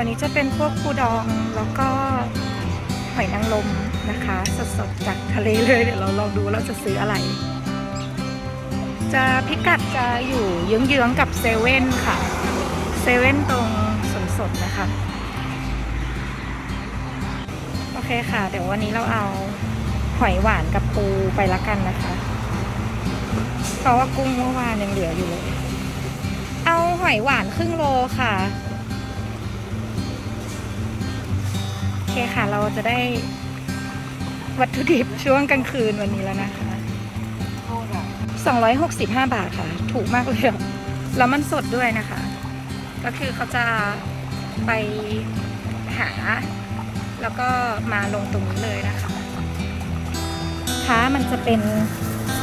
วนี้จะเป็นพวกปูดองแล้วก็หอยนางรมนะคะ สดๆจากทะเลเลยเดี๋ยวเราลองดูเราจะซื้ออะไร จะพิกัดจะอยู่เยื้องๆกับเซเว่นค่ะเซเว่นตรงสวนสดนะคะโอเคค่ะ เดี๋ยววันนี้เราเอาหอยหวานกับปูไปละกันนะคะ เพราะว่ากุ้งเมื่อวานยังเหลืออยู่เลย เอาหอยหวานครึ่งโลค่ะ คค่ะ เราจะได้วัตถุดิบช่วงกลางคืนวันนี้แล้วนะคะ 265 บาทค่ะ ถูกมากเลยอะแล้วมันสดด้วยนะคะ ก็คือเขาจะไปหา แล้วก็มาลงตรงนี้เลยนะคะค้ามันจะเป็น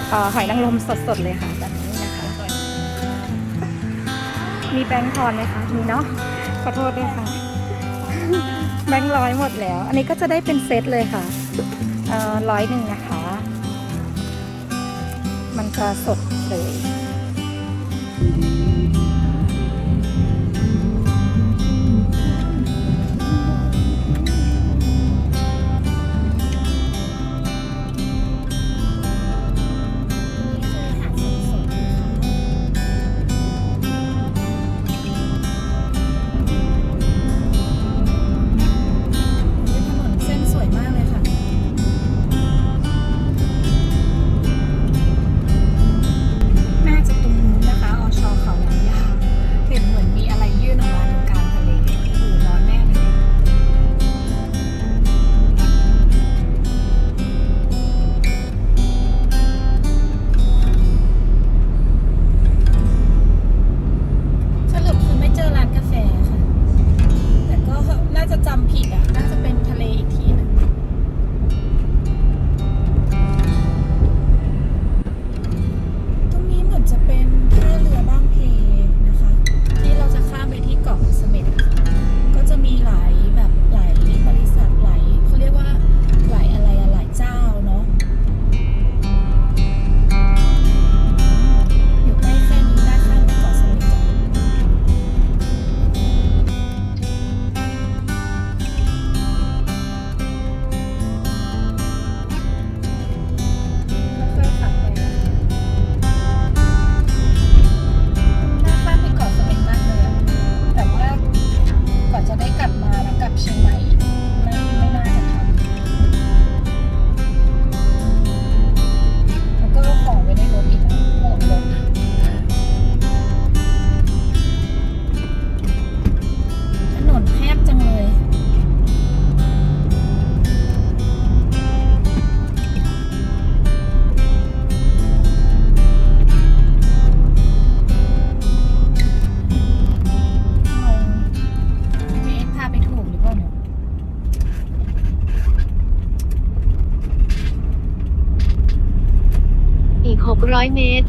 เอ่อหอยนางรมสดๆเลยค่ะแบบนี้นะคะ มีแบงค์ทอนไหมคะ มีเนาะ ขอโทษด้วยค่ะ แบงค์ร้อยหมดแล้ว อันนี้ก็จะได้เป็นเซตเลยค่ะร้อยหนึ่งนะคะ มันจะสดเลย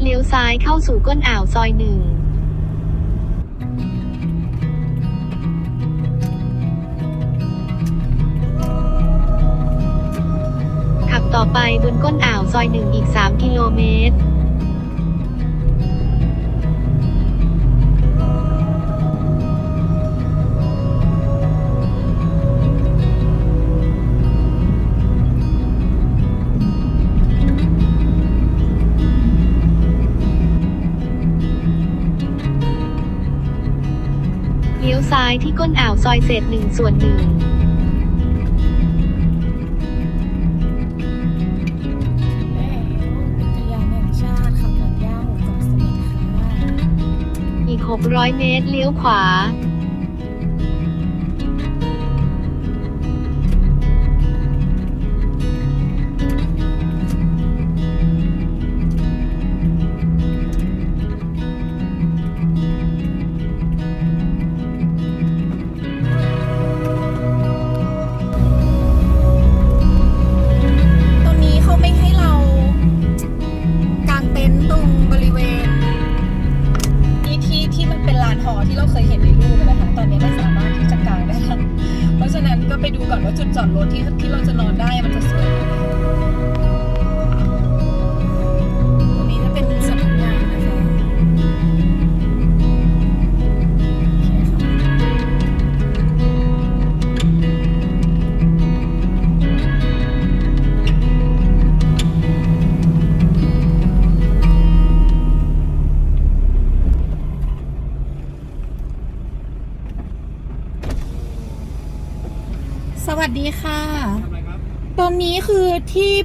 เลี้ยวซ้ายเข้าสู่ก้นอ่าวซอยหนึ่งขับต่อไปบนก้นอ่าวซอยหนึ่งอีก 3 กิโลเมตรายที่ก้นอ่าวซอยเศษหนึ่งส่วนหนึ่งแล้วอุทยานแห่งชาติเขาหลังย่าหัวเกาะเสม็ดค่ะอีก 600 เมตรเลี้ยวขวา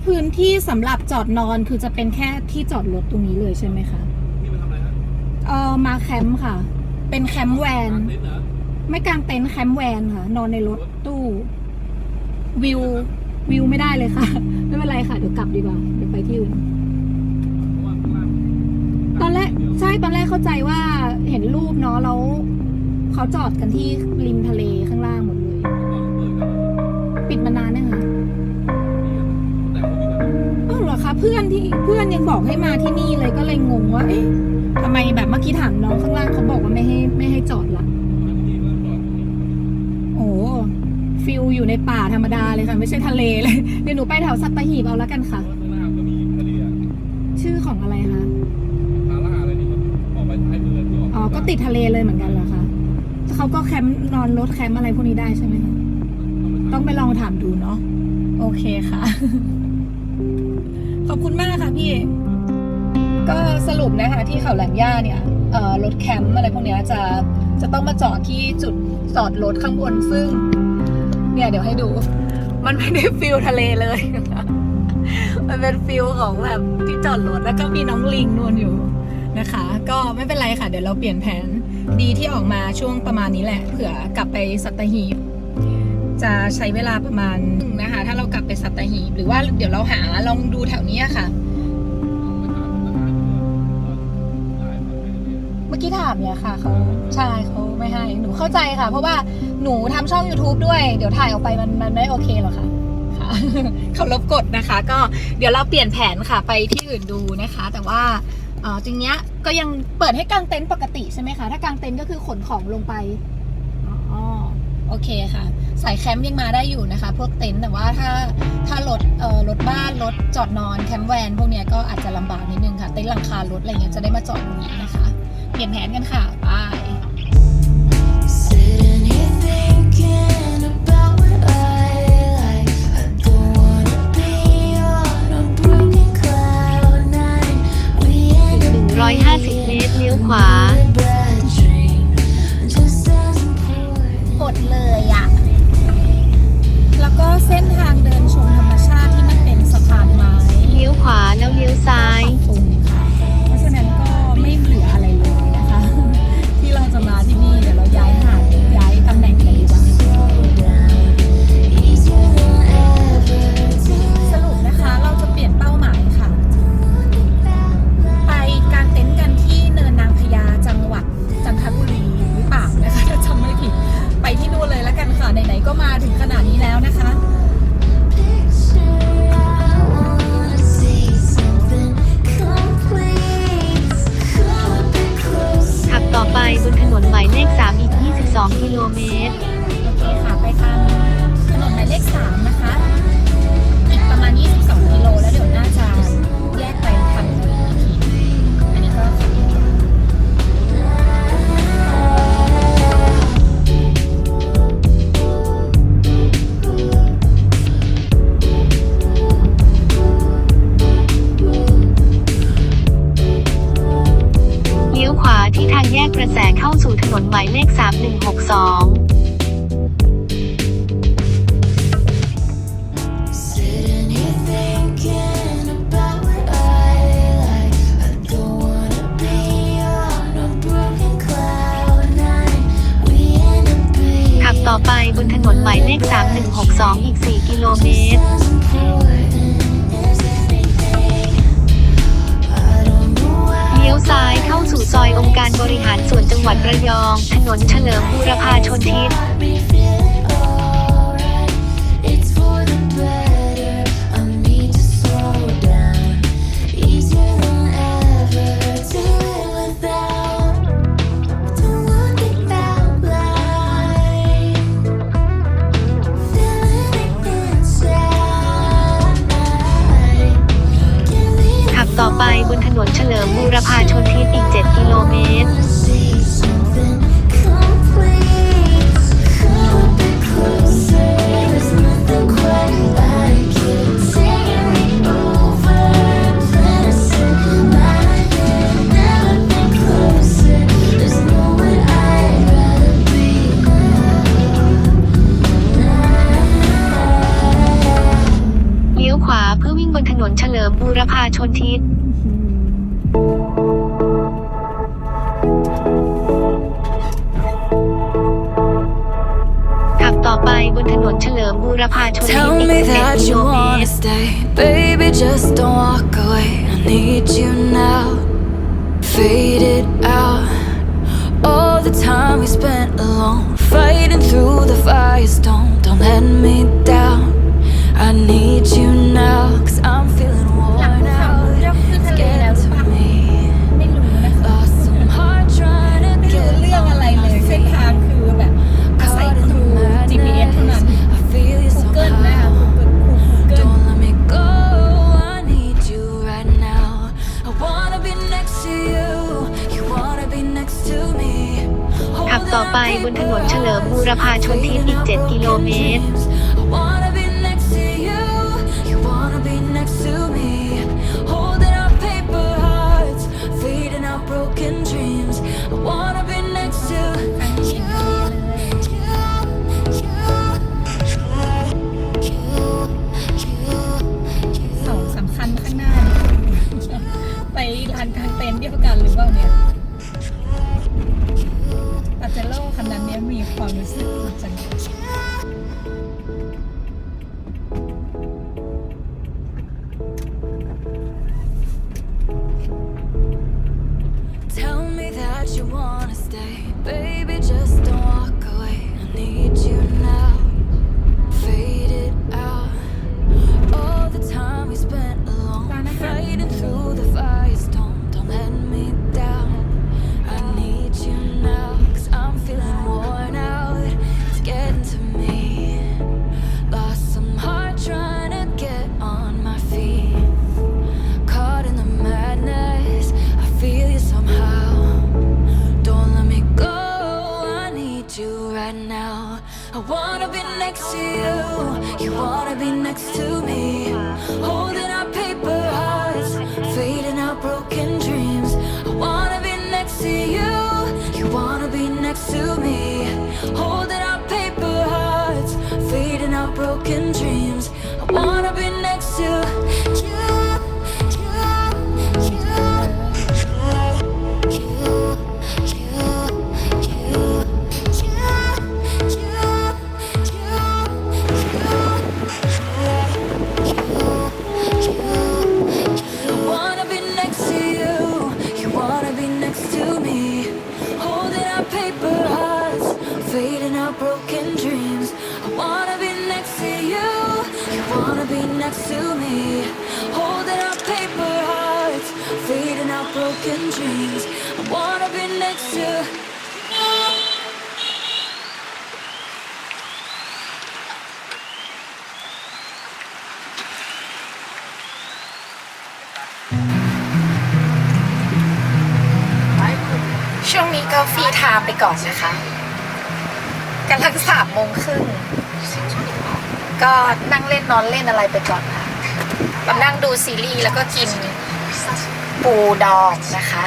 พื้นที่สำหรับจอดนอนคือจะเป็นแค่ที่จอดรถตรงนี้เลยใช่ไหมคะ นี่มาทำอะไรฮะเออมาแคมป์ค่ะ เป็นแคมป์แวน เต็นท์เหรอไม่กางเต็นท์แคมป์แวนค่ะ นอนในรถตู้ วิว วิวไม่ได้เลยค่ะ ไม่เป็นไรค่ะ เดี๋ยวกลับดีกว่า เดี๋ยวไปที่อื่น เพราะว่าข้างล่างตอนแรกใช่ตอนแรกเข้าใจว่าเห็นรูปเนาะแล้วเขาจอดกันที่ริมทะเลข้างล่างหมด เหรอคะเพื่อนที่เพื่อนยังบอกให้มาที่นี่เลยก็เลยงงว่าเอ๊ะทำไมแบบเมื่อกี้ถามน้องข้างล่างเขาบอกว่าไม่ให้ไม่ให้จอดละที่นี่ก็จอดที่นี่โอ้ฟิลอยู่ในป่าธรรมดาเลยค่ะ ไม่ใช่ทะเลเลย เดี๋ยวหนูไปแถวสัตหีบเอาแล้วกันค่ะเพราะว่าข้างหน้าก็มีทะเลอะชื่อของอะไรคะทาร่าอะไรนี่ก็ออกไปท้ายเมืองที่ออกอ๋อก็ติดทะเลเลยเหมือนกันเหรอคะเขาก็แคมป์นอนรถแคมป์อะไรพวกนี้ได้ใช่ไหมคะต้องไปลองถามดูเนาะโอเคค่ะ ขอบคุณมากค่ะพี่ ก็สรุปนะคะที่เขาแหลมย่าเนี่ยรถแคมป์อะไรพวกนี้จะจะต้องมาจอดที่จุดจอดรถข้างบนซึ่ง เนี่ยเดี๋ยวให้ดู มันไม่ได้ฟิลทะเลเลย มันเป็นฟิลของแบบที่จอดรถแล้วก็มีน้องลิงนวลอยู่นะคะ ก็ไม่เป็นไรค่ะ เดี๋ยวเราเปลี่ยนแผนดีที่ออกมาช่วงประมาณนี้แหละเผื่อกลับไปสัตหีบ จะใช้เวลาประมาณนะคะ ถ้าเรากลับไปสัตหีบหรือว่าเดี๋ยวเราหาลองดูแถวนี้ค่ะ เมื่อกี้ถามเนี่ยค่ะเขาใช่เขาไม่ให้ หนูเข้าใจค่ะ เพราะว่าหนูทำช่อง YouTube ด้วย เดี๋ยวถ่ายออกไปมันมันไม่โอเคหรอค่ะค่ะเขาลบกฎนะคะ ก็เดี๋ยวเราเปลี่ยนแผนค่ะไปที่อื่นดูนะคะ แต่ว่าจริงเนี้ยก็ยังเปิดให้กางเต็นท์ปกติใช่ไหมคะ ถ้ากางเต็นท์ก็คือขนของลงไป โอเคค่ะ สายแคมป์ยังมาได้อยู่นะคะ พวกเต็นท์แต่ว่าถ้าถ้ารถเอ่อรถบ้านรถจอดนอนแคมป์แวนพวกเนี้ยก็อาจจะลำบากนิดนึงค่ะ เต็นท์หลังคารถอะไรเงี้ยจะได้มาจอดตรงนี้นะคะ เปลี่ยนแผนกันค่ะไป ซอยองค์การบริหารส่วนจังหวัดระยอง ถนนเฉลิมบูรพาชนทิศ ต่อไปบนถนนเฉลิมบูรพาชนทิศอีก 7 กิโลเมตร บูรพาชนทิศขับต่อไปบนถนนเฉลิมบูรพาชนทิศ Tell อี me ก that 11กิ you โลเมต wanna ร stay Baby just don't walk away I need you now Faded out All the time we spent alone Fighting through the firestorm Don't let me down I need you now ต่อไปบนถนนเฉลิมบูรพาชนทิศอีก 7 กิโลเมตร 不好意思 next to me. นอะไรไปก่อนคะกำลังดูซีรีส์แล้วก็กินปูดองนะคะ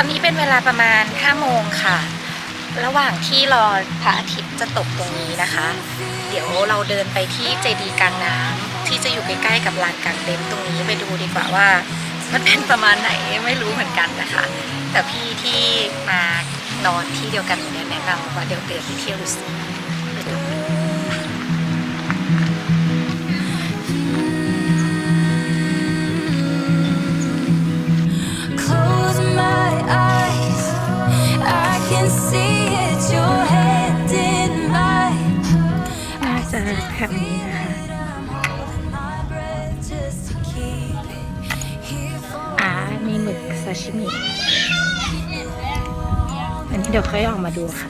ตอนนี้เป็นเวลาประมาณ5โมงค่ะ ระหว่างที่รอพระอาทิตย์จะตกตรงนี้นะคะ ดี๋ยวเราเดินไปที่เจดีย์กลางน้ำที่จะอยู่ใกล้ๆกับลานกลางเต็นตรงนี้ไปดูดีกว่าว่า มันเป็นประมาณไหนไม่รู้เหมือนกันนะคะ แต่พี่ที่มานอนที่เดียวกันเนี่ยแนะนำว่าเดี๋ยวเดินไปเที่ยวดูสิ ถบกนี้นะคะ อ่า มีหมึกซาชิมิ อันนี้เดี๋ยวค่อยออกมาดูค่ะ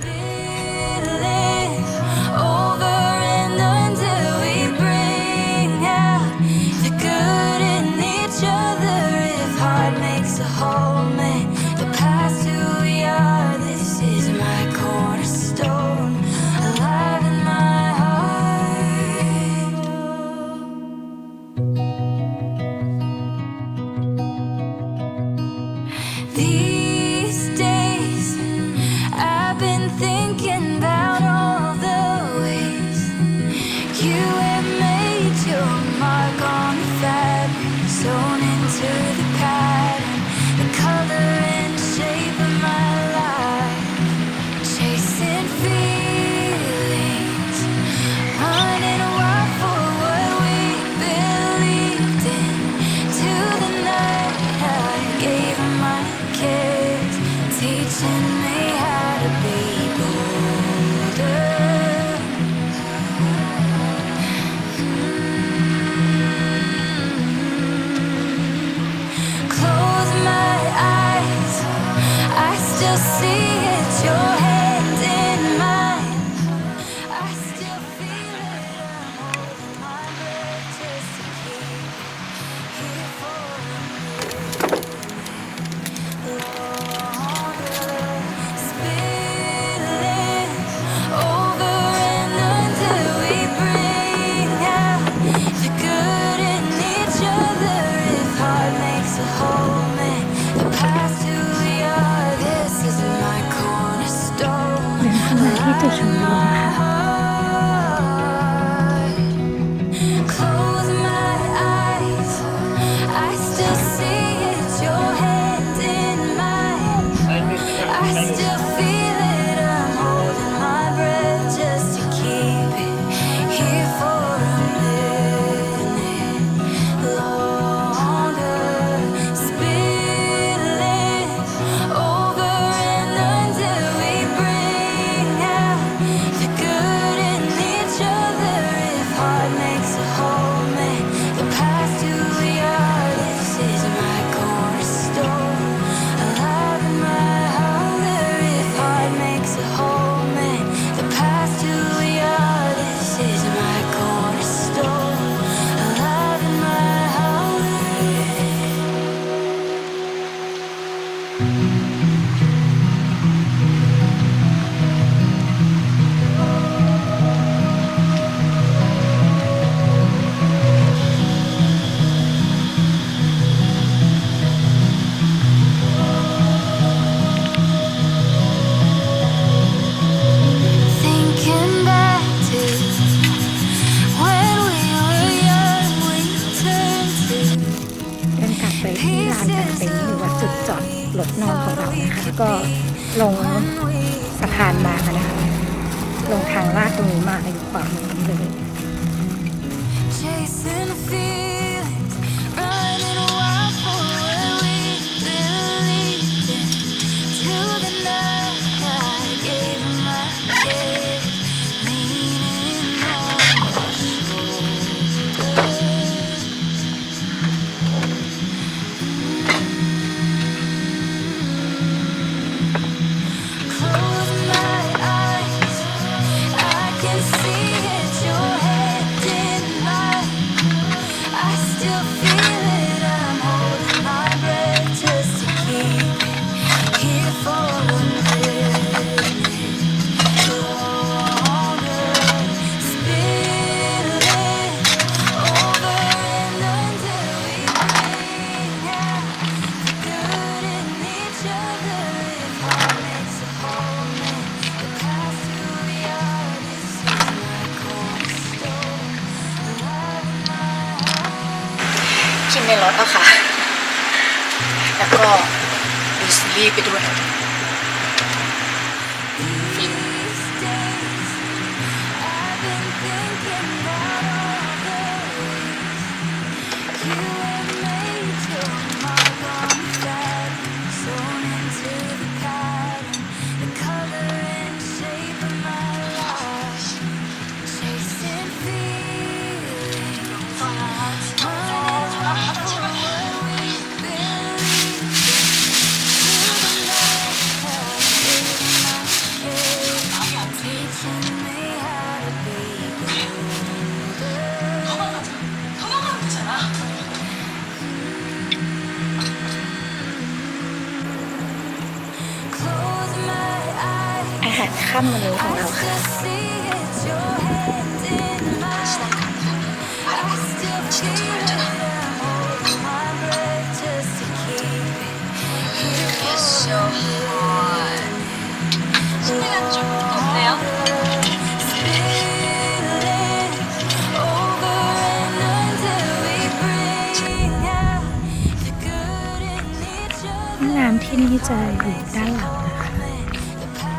ที่จะอยู่ด้านหลังนะคะ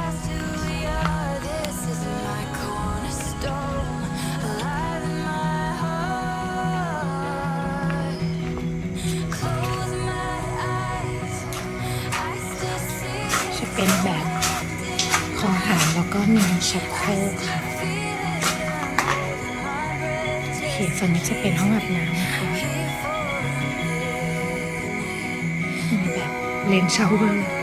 จะเป็นแบบของหารแล้วก็มีชักโครกค่ะโอเคส่วนนี้จะเป็นห้องอาบน้ำนะคะ แบบ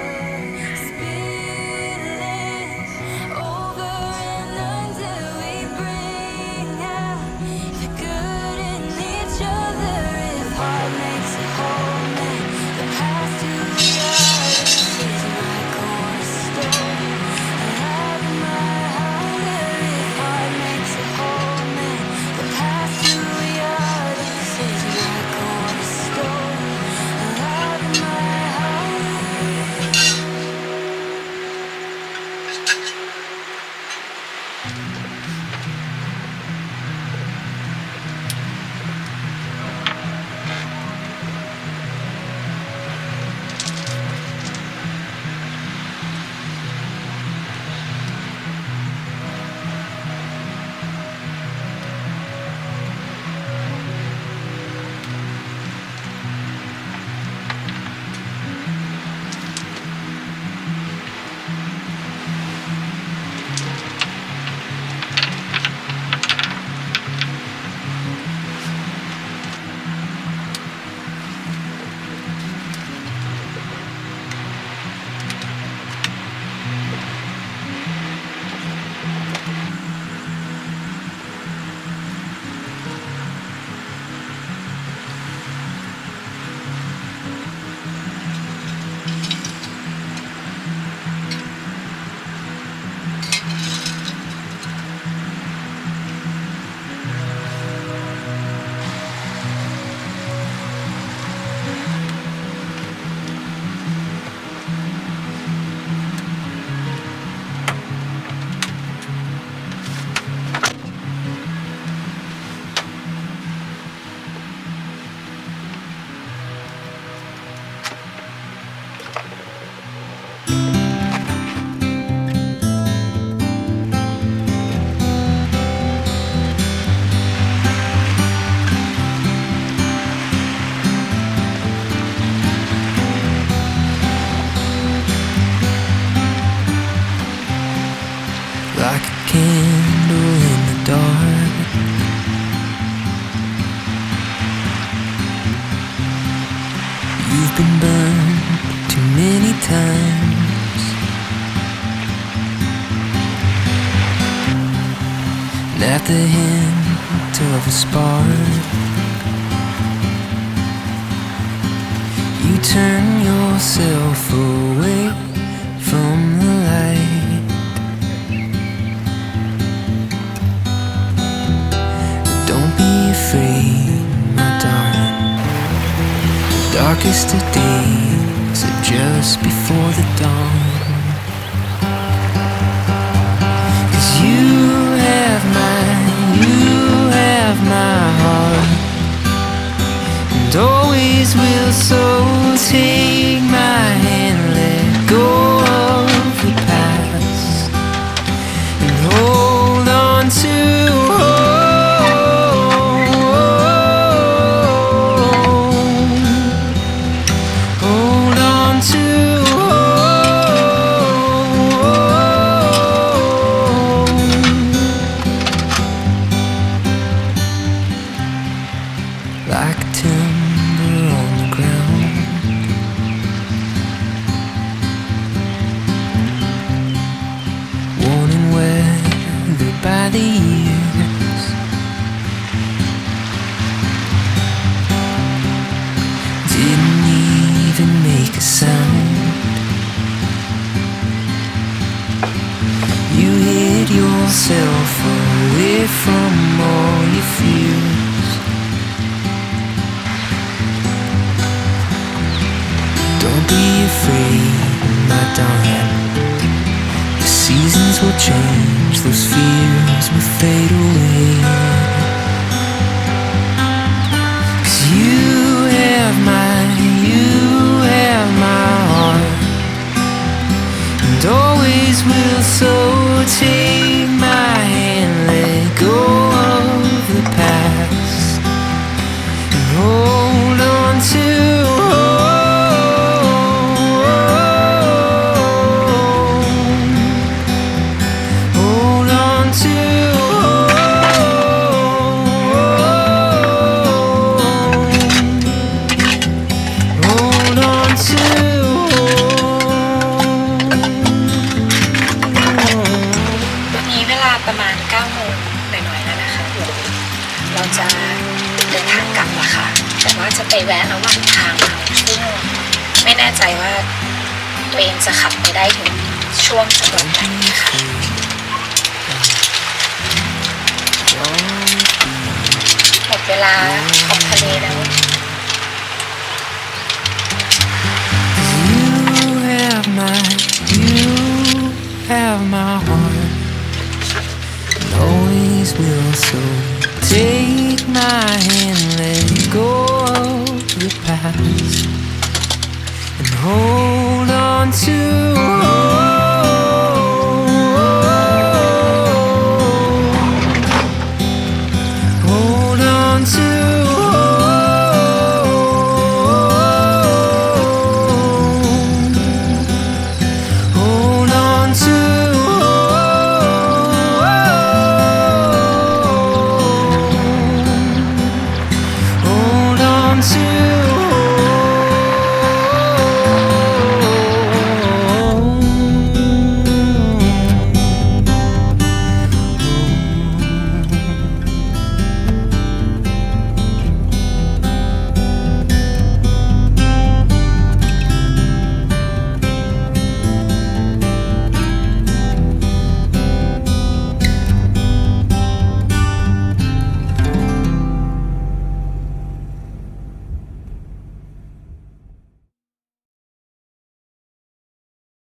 will so take my make a sound. You hid yourself away from all your fears. Don't be afraid, my darling. The seasons will change, those fears will fade away. will so change.